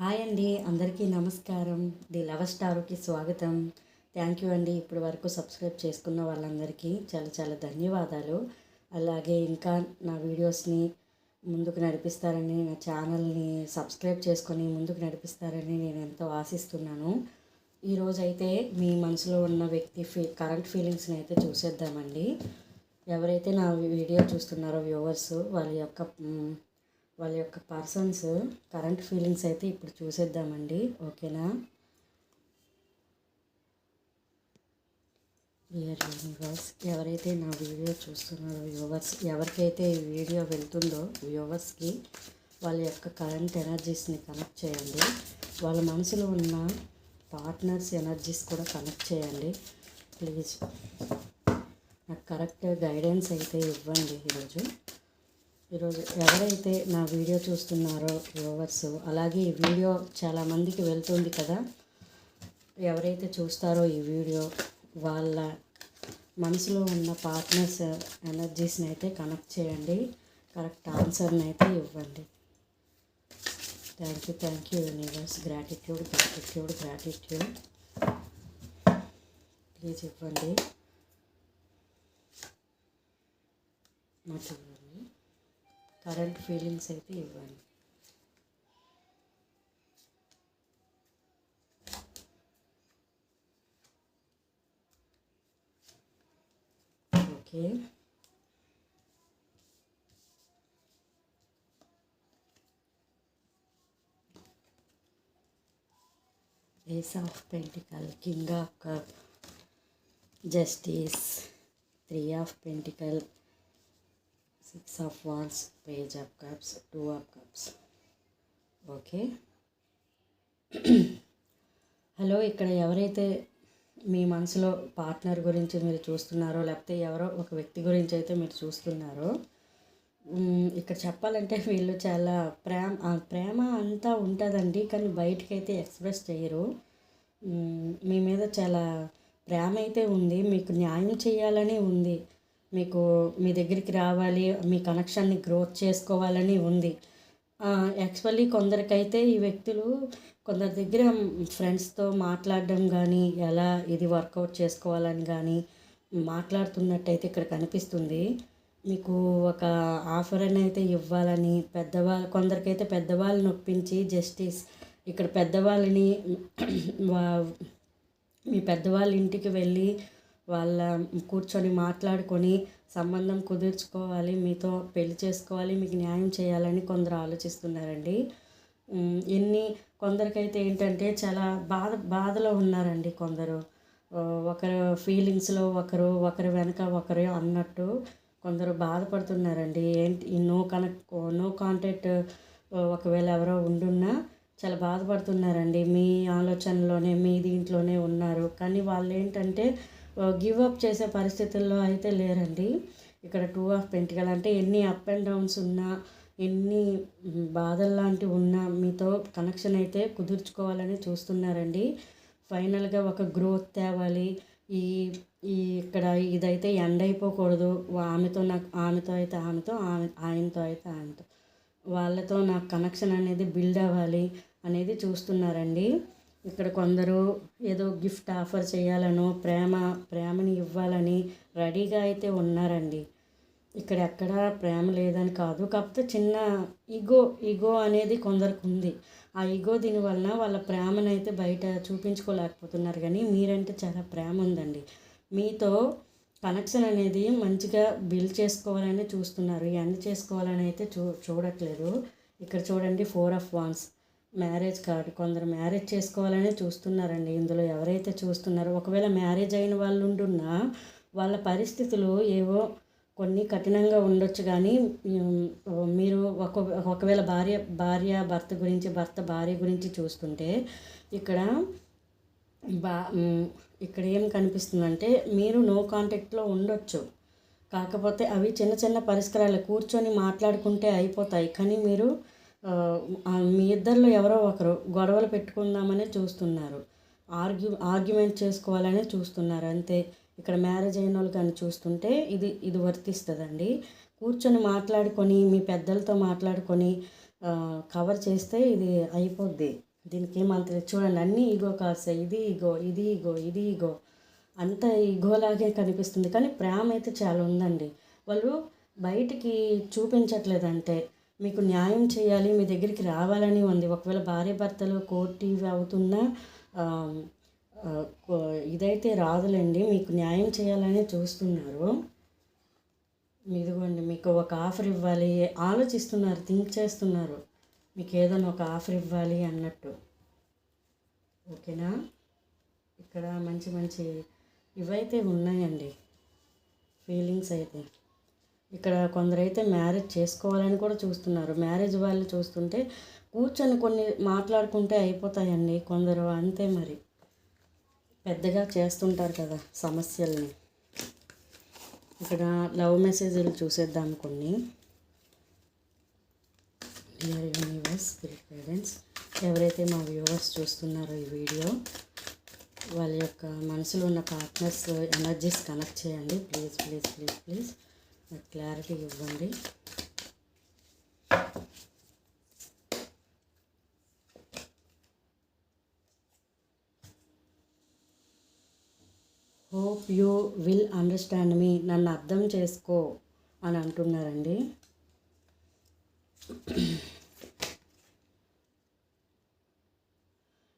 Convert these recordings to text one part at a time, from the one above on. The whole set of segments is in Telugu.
హాయ్ అండి అందరికీ నమస్కారం. ది లవర్ స్టార్కి స్వాగతం. థ్యాంక్ యూ అండి ఇప్పటి వరకు సబ్స్క్రైబ్ చేసుకున్న వాళ్ళందరికీ చాలా చాలా ధన్యవాదాలు. అలాగే ఇంకా నా వీడియోస్ని ముందుకు నడిపిస్తారని నా ఛానల్ని సబ్స్క్రైబ్ చేసుకొని ముందుకు నడిపిస్తారని నేను ఎంతో ఆశిస్తున్నాను. ఈరోజు అయితే మీ మనసులో ఉన్న వ్యక్తి ఫీ కరెంట్ ఫీలింగ్స్ని అయితే చూసేద్దామండి. ఎవరైతే నా వీడియో చూస్తున్నారో వ్యూవర్స్ వాళ్ళ యొక్క వాళ్ళ యొక్క పర్సన్స్ కరెంట్ ఫీలింగ్స్ అయితే ఇప్పుడు చూసేద్దామండి. ఓకేనా? డియర్ యూనివర్స్ ఎవరైతే నా వీడియో చూస్తున్నారో వ్యూవర్స్ ఎవరికైతే ఈ వీడియో వెళ్తుందో వ్యూవర్స్కి వాళ్ళ యొక్క కరెంట్ ఎనర్జీస్ని కనెక్ట్ చేయండి. వాళ్ళ మనసులో ఉన్న పార్ట్నర్స్ ఎనర్జీస్ కూడా కనెక్ట్ చేయండి. ప్లీజ్ నాకు కరెక్ట్ గైడెన్స్ అయితే ఇవ్వండి ఈరోజు. ఈరోజు ఎవరైతే నా వీడియో చూస్తున్నారో వ్యూవర్స్ అలాగే ఈ వీడియో చాలామందికి వెళ్తుంది కదా ఎవరైతే చూస్తారో ఈ వీడియో వాళ్ళ మనసులో ఉన్న పార్ట్నర్స్ ఎనర్జీస్ని అయితే కనెక్ట్ చేయండి కరెక్ట్ ఆన్సర్ని అయితే ఇవ్వండి. Thank you thank you universe gratitude gratitude gratitude please ఇవ్వండి. మాకు ఇవ్వండి కరెంట్ ఫీలింగ్స్ అయితే ఇవ్వండి okay. Ace of pentacle king of cup justice three of pentacle six of wands page of cups two of cups okay hello ఇక్కడ ఎవరైతే మీ మనసులో పార్ట్నర్ గురించి మీరు చూస్తున్నారో లేకపోతే ఎవరో ఒక వ్యక్తి గురించి అయితే మీరు చూస్తున్నారో ఇక్కడ చెప్పాలంటే వీళ్ళు చాలా ప్రేమ ప్రేమ అంతా ఉంటుందండి కానీ బయటకి అయితే ఎక్స్ప్రెస్ చేయరు మీ మీద చాలా ప్రేమ అయితే ఉంది మీకు న్యాయం చేయాలని ఉంది. మీకు మీ దగ్గరికి రావాలి మీ కనెక్షన్ని గ్రోత్ చేసుకోవాలని ఉంది. యాక్చువల్లీ కొందరికైతే ఈ వ్యక్తులు కొందరి దగ్గర ఫ్రెండ్స్తో మాట్లాడడం కానీ ఎలా ఇది వర్కౌట్ చేసుకోవాలని కానీ మాట్లాడుతున్నట్టయితే ఇక్కడ కనిపిస్తుంది. మీకు ఒక ఆఫర్ అని అయితే ఇవ్వాలని పెద్దవాళ్ళ కొందరికైతే పెద్దవాళ్ళని నొప్పించి జస్టిస్ ఇక్కడ పెద్దవాళ్ళని వా- మీ పెద్దవాళ్ళ ఇంటికి వెళ్ళి వాళ్ళ కూర్చొని మాట్లాడుకొని సంబంధం కుదుర్చుకోవాలి మీతో పెళ్ళి చేసుకోవాలి మీకు న్యాయం చేయాలని కొందరు ఆలోచిస్తున్నారండి. ఎన్ని కొందరికైతే ఏంటంటే చాలా బాధ బాధలో ఉన్నారండి కొందరు. ఒకరు ఫీలింగ్స్లో ఒకరు ఒకరి వెనక ఒకరు అన్నట్టు కొందరు బాధపడుతున్నారండి. ఏంటి నో కనెక్ట్ నో కాంటాక్ట్ ఒకవేళ ఎవరో ఉండున్నా చాలా బాధపడుతున్నారండి. మీ ఆలోచనలోనే మీ దీంట్లోనే ఉన్నారు. కానీ వాళ్ళు ఏంటంటే గివ్ అప్ చేసే పరిస్థితుల్లో అయితే లేరండి. ఇక్కడ టూ ఆఫ్ పెంటికల్ అంటే ఎన్ని అప్ అండ్ డౌన్స్ ఉన్నా ఎన్ని బాధలు లాంటివి ఉన్నా మీతో కనెక్షన్ అయితే కుదుర్చుకోవాలని చూస్తున్నారండి. ఫైనల్గా ఒక గ్రోత్ తేవాలి. ఈ ఈ ఇక్కడ ఇదైతే ఎండ్ అయిపోకూడదు. ఆమెతో నాకు ఆమెతో అయితే ఆమెతో ఆమె ఆయనతో అయితే ఆయనతో. వాళ్ళతో నాకు కనెక్షన్ అనేది బిల్డ్ అవ్వాలి అనేది చూస్తున్నారండి. ఇక్కడ కొందరు ఏదో గిఫ్ట్ ఆఫర్ చేయాలనో ప్రేమ ప్రేమని ఇవ్వాలని రెడీగా అయితే ఉన్నారండి. ఇక్కడ ఎక్కడ ప్రేమ లేదని కాదు. కాకపోతే చిన్న ఈగో ఈగో అనేది కొందరికి ఉంది ఆ ఈగో దీనివలన వాళ్ళ ప్రేమను అయితే బయట చూపించుకోలేకపోతున్నారు. కానీ మీరంటే చాలా ప్రేమ ఉందండి. మీతో కనెక్షన్ అనేది మంచిగా బిల్డ్ చేసుకోవాలని చూస్తున్నారు. ఎండ్ చేసుకోవాలని అయితే చూ చూడట్లేదు. ఇక్కడ చూడండి four of wands. Marriage card కొందరు మ్యారేజ్ చేసుకోవాలనే చూస్తున్నారండి. ఇందులో ఎవరైతే చూస్తున్నారో ఒకవేళ మ్యారేజ్ అయిన వాళ్ళు ఉంటున్నా వాళ్ళ పరిస్థితులు ఏవో కొన్ని కఠినంగా ఉండొచ్చు. కానీ మీరు ఒక ఒకవేళ భార్య భార్య భర్త గురించి భర్త భార్య గురించి చూస్తుంటే ఇక్కడ బా ఇక్కడ ఏం కనిపిస్తుందంటే మీరు నో కాంటాక్ట్లో ఉండొచ్చు. కాకపోతే అవి చిన్న చిన్న పరిష్కారాలు. కూర్చొని మాట్లాడుకుంటే అయిపోతాయి. కానీ మీరు మీ ఇద్దరిలో ఎవరో ఒకరు గొడవలు పెట్టుకుందామనే చూస్తున్నారు. ఆర్గ్యూ ఆర్గ్యుమెంట్ చేసుకోవాలనే చూస్తున్నారు. అంతే. ఇక్కడ మ్యారేజ్ అయిన వాళ్ళు కానీ చూస్తుంటే ఇది ఇది వర్తిస్తుందండి. కూర్చొని మాట్లాడుకొని మీ పెద్దలతో మాట్లాడుకొని కవర్ చేస్తే ఇది అయిపోద్ది. దీనికి ఏమంత చూడండి అన్నీ ఈగో కాస్త ఇది ఈగో ఇది ఈగో ఇది ఈగో. అంత ఈగోలాగే కనిపిస్తుంది. కానీ ప్రేమ అయితే చాలా ఉందండి. వాళ్ళు బయటికి చూపించట్లేదంటే మీకు న్యాయం చేయాలి మీ దగ్గరికి రావాలని ఉంది. ఒకవేళ భార్య భర్తలు కోర్టు ఇవి అవుతున్నా కో- ఇదైతే రాదులేండి. మీకు న్యాయం చేయాలని చూస్తున్నారు. ఇదిగోండి మీకు ఒక ఆఫర్ ఇవ్వాలి. ఆలోచిస్తున్నారు థింక్ చేస్తున్నారు. మీకు ఏదైనా ఒక ఆఫర్ ఇవ్వాలి అన్నట్టు. ఓకేనా? ఇక్కడ మంచి మంచి ఇవైతే ఉన్నాయండి. ఫీలింగ్స్ అయితే. ఇక్కడ కొందరైతే మ్యారేజ్ చేసుకోవాలని కూడా చూస్తున్నారు. మ్యారేజ్ వాళ్ళు చూస్తుంటే కూర్చొని కొన్ని మాట్లాడుకుంటే అయిపోతాయండి కొందరు అంతే మరి. పెద్దగా చేస్తుంటారు కదా సమస్యల్ని. ఇక్కడ లవ్ మెసేజ్లు చూసేద్దాం కొన్ని. డియర్ యూనివర్స్ స్పిరిట్ పేరెంట్స్ ఎవరైతే మా వ్యూవర్స్ చూస్తున్నారో ఈ వీడియో వాళ్ళ యొక్క మనసులో ఉన్న పార్ట్నర్స్ ఎనర్జీస్ కనెక్ట్ చేయండి. Please please please please clarity ఇవ్వండి. హోప్ యూ విల్ అండర్స్టాండ్ మీ నన్ను అర్థం చేసుకో అని అంటున్నారండి.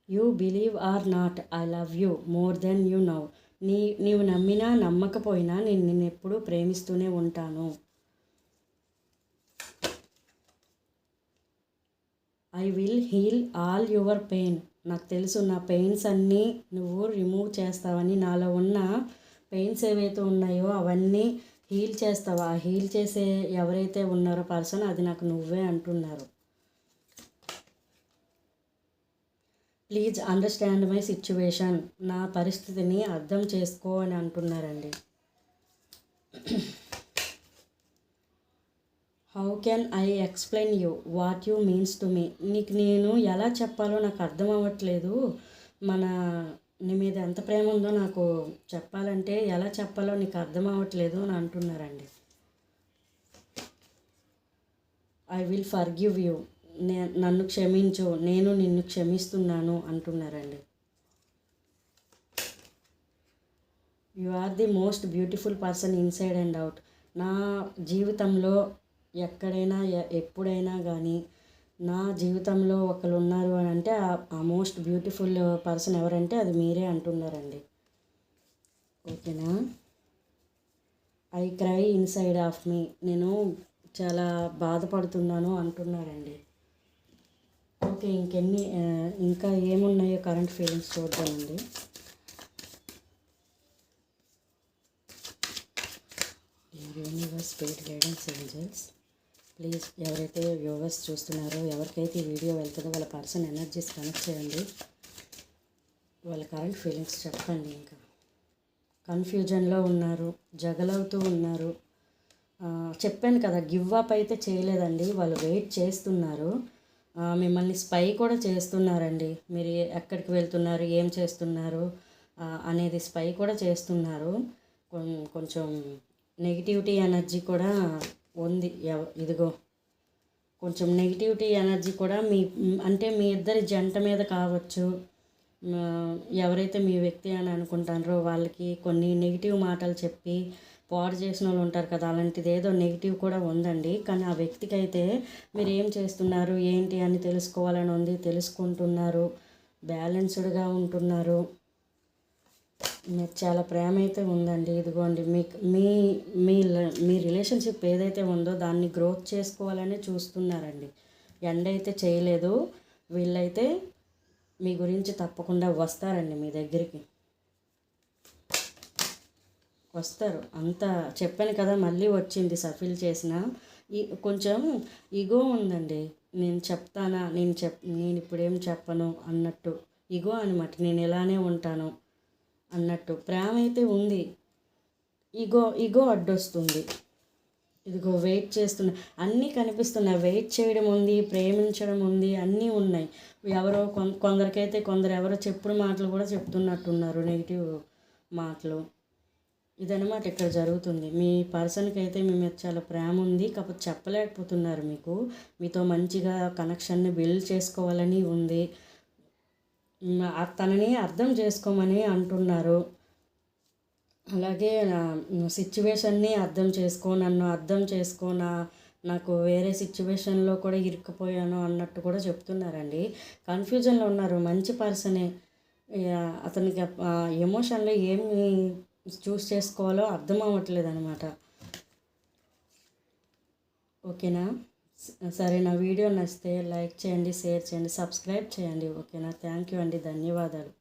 You believe or not I love you more than you know నీ నీవు నమ్మినా నమ్మకపోయినా నేను నిన్ను ఎప్పుడూ ప్రేమిస్తూనే ఉంటాను. I will heal all your pain నాకు తెలుసు నా పెయిన్స్ అన్నీ నువ్వు రిమూవ్ చేస్తావని. నాలో ఉన్న పెయిన్స్ ఏవైతే ఉన్నాయో అవన్నీ హీల్ చేస్తావా? ఆ హీల్ చేసే ఎవరైతే ఉన్నారో పర్సన్ అది నాకు నువ్వే అంటున్నారు. Please understand my situation. నా పరిస్థితిని అర్థం చేసుకో అని అంటున్నారండి. How can I explain you what you means to me నీకు నేను ఎలా చెప్పాలో నాకు అర్థం అవ్వట్లేదు. మన నీ మీద ఎంత ప్రేమ ఉందో నాకు చెప్పాలంటే ఎలా చెప్పాలో నీకు అర్థం అవ్వట్లేదు అని అంటున్నారండి. ఐ విల్ ఫర్గివ్ యూ నన్ను క్షమించు నేను నిన్ను క్షమిస్తున్నాను అంటున్నారండి. You are the most beautiful person inside and out నా జీవితంలో ఎక్కడైనా ఎ- ఎప్పుడైనా కానీ నా జీవితంలో ఒకరు ఉన్నారు అని అంటే ఆ మోస్ట్ బ్యూటిఫుల్ పర్సన్ ఎవరంటే అది మీరే అంటున్నారండి. ఓకేనా? I cry inside of me నేను చాలా బాధపడుతున్నాను అంటున్నారండి. ఓకే ఇంకెన్ని ఇంకా ఏమున్నాయో కరెంట్ ఫీలింగ్స్ చూద్దామండి. Universe spirit guidance angels please ఎవరైతే వ్యూవర్స్ చూస్తున్నారో ఎవరికైతే ఈ వీడియో వెళ్తుందో వాళ్ళ పర్సన్ ఎనర్జీస్ కనెక్ట్ చేయండి. వాళ్ళ కరెంట్ ఫీలింగ్స్ చెప్పండి ఇంకా. కన్ఫ్యూజన్లో ఉన్నారు జగలవుతూ ఉన్నారు. చెప్పాను కదా గివ్ అప్ అయితే చేయలేదండి. వాళ్ళు వెయిట్ చేస్తున్నారు. మిమ్మల్ని స్పై కూడా చేస్తున్నారండి. మీరు ఎక్కడికి వెళ్తున్నారు ఏం చేస్తున్నారు అనేది స్పై కూడా చేస్తున్నారు. కొం- కొంచెం నెగిటివిటీ ఎనర్జీ కూడా ఉంది. ఎవ- ఇదిగో. కొంచెం నెగిటివిటీ ఎనర్జీ కూడా మీ అంటే మీ ఇద్దరి జంట మీద కావచ్చు. ఎవరైతే మీ వ్యక్తి అని అనుకుంటారో వాళ్ళకి కొన్ని నెగిటివ్ మాటలు చెప్పి పాడు చేసిన వాళ్ళు ఉంటారు కదా అలాంటిది ఏదో నెగిటివ్ కూడా ఉందండి. కానీ ఆ వ్యక్తికి అయితే మీరు ఏం చేస్తున్నారు ఏంటి అని తెలుసుకోవాలని ఉంది తెలుసుకుంటున్నారు బ్యాలెన్స్డ్గా ఉంటున్నారు. మీరు చాలా ప్రేమ అయితే ఉందండి. ఇదిగోండి మీకు మీ మీ మీ రిలేషన్షిప్ ఏదైతే ఉందో దాన్ని గ్రోత్ చేసుకోవాలని చూస్తున్నారండి. ఎండ అయితే చేయలేదు. వీళ్ళైతే మీ గురించి తప్పకుండా వస్తారండి మీ దగ్గరికి. వస్తారు. అంత చెప్పాను కదా మళ్ళీ వచ్చింది సఫిల్ చేసిన. ఈ కొంచెం ఇగో ఉందండి. నేను చెప్తానా నేను చెప్ నేను ఇప్పుడేం చెప్పను అన్నట్టు. ఇగో అనమాట నేను ఇలానే ఉంటాను అన్నట్టు. ప్రేమ అయితే ఉంది. ఇగో ఇగో అడ్డొస్తుంది. ఇదిగో వెయిట్ చేస్తున్నా. అన్నీ కనిపిస్తున్నాయి వెయిట్ చేయడం ఉంది ప్రేమించడం ఉంది అన్నీ ఉన్నాయి. ఎవరో కొం- కొందరికైతే కొందరు ఎవరో చెప్పుడు మాటలు కూడా చెప్తున్నట్టున్నారు నెగిటివ్ మాటలు. ఇదనమాట ఇక్కడ జరుగుతుంది. మీ పర్సన్కి అయితే మీ మీద చాలా ప్రేమ ఉంది. కాకపోతే చెప్పలేకపోతున్నారు మీకు. మీతో మంచిగా కనెక్షన్ని బిల్డ్ చేసుకోవాలని ఉంది. తనని అర్థం చేసుకోమని అంటున్నారు. అలాగే సిచ్యువేషన్ని అర్థం చేసుకో నన్ను అర్థం చేసుకో నా నాకు వేరే సిచ్యువేషన్లో కూడా ఇరుక్కుపోయాను అన్నట్టు కూడా చెప్తున్నారండి. కన్ఫ్యూజన్లో ఉన్నారు. మంచి పర్సనే. అతనికి ఎమోషన్లో ఏమి చూస్ చేసుకోవాలో అర్థం అవ్వట్లేదు అనమాట ఓకేనా సరే నా వీడియో నచ్చితే లైక్ చేయండి షేర్ చేయండి సబ్స్క్రైబ్ చేయండి. ఓకేనా? థ్యాంక్ యూ అండి. ధన్యవాదాలు.